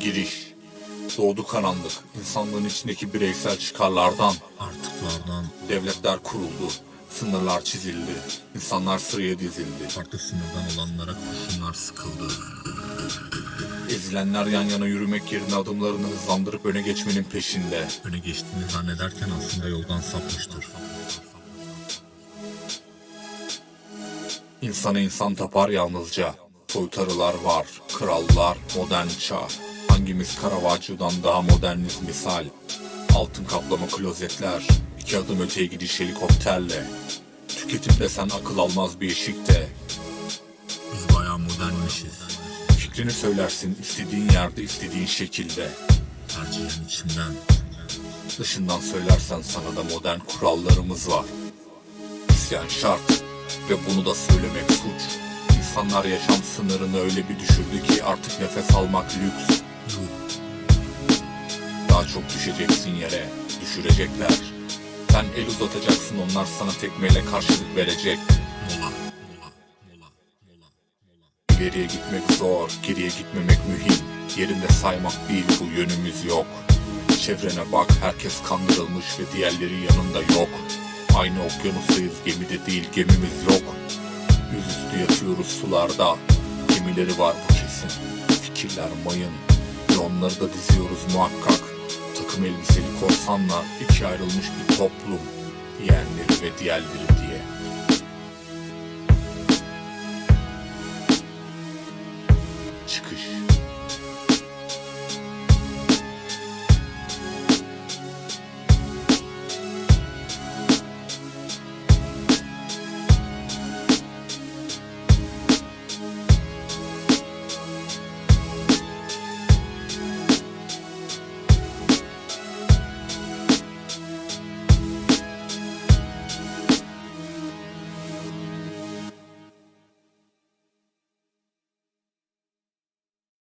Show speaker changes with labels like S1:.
S1: Giriş Doğdu karanlık, insanlığın içindeki bireysel çıkarlardan
S2: Artıklardan
S1: devletler kuruldu, sınırlar çizildi, insanlar sıraya dizildi.
S2: farklı sınırdan olanlara kurşunlar sıkıldı.
S1: Ezilenler yan yana yürümek yerine adımlarını hızlandırıp öne geçmenin peşinde.
S2: Öne geçtiğini zannederken aslında yoldan sapmıştır.
S1: İnsana insan tapar yalnızca. Soytarılar var, krallar, modern çağ. Hangimiz Caravaggio'dan daha moderniz misal. Altın kaplama klozetler, iki adım öteye gidiş helikopterle. Tüketim desen akıl almaz bir eşikte.
S2: Biz bayağı modernmişiz.
S1: Fikrini söylersin istediğin yerde, istediğin şekilde.
S2: Tercihen içimden.
S1: Dışından söylersen sana da modern kurallarımız var. İsyan şart ve bunu da söylemek suç. İnsanlar yaşam sınırını öyle bir düşürdü ki artık nefes almak lüks. Daha çok düşeceksin yere, düşürecekler. Sen el uzatacaksın onlar sana tekmeyle karşılık verecek. İleriye gitmek zor, geriye gitmemek mühim. Yerinde saymak değil bu yönümüz yok. Çevrene bak herkes kandırılmış ve diğerleri yanında yok. Aynı okyanustayız gemide değil gemimiz yok. Yüzüstü yatıyoruz sularda. Gemileri var bu kesin. Fikirler mayın ve onları da diziyoruz muhakkak. Takım elbiseli korsanlar iki ayrılmış bir toplum. Diğerleri ve diğerleri diye. Çıkış.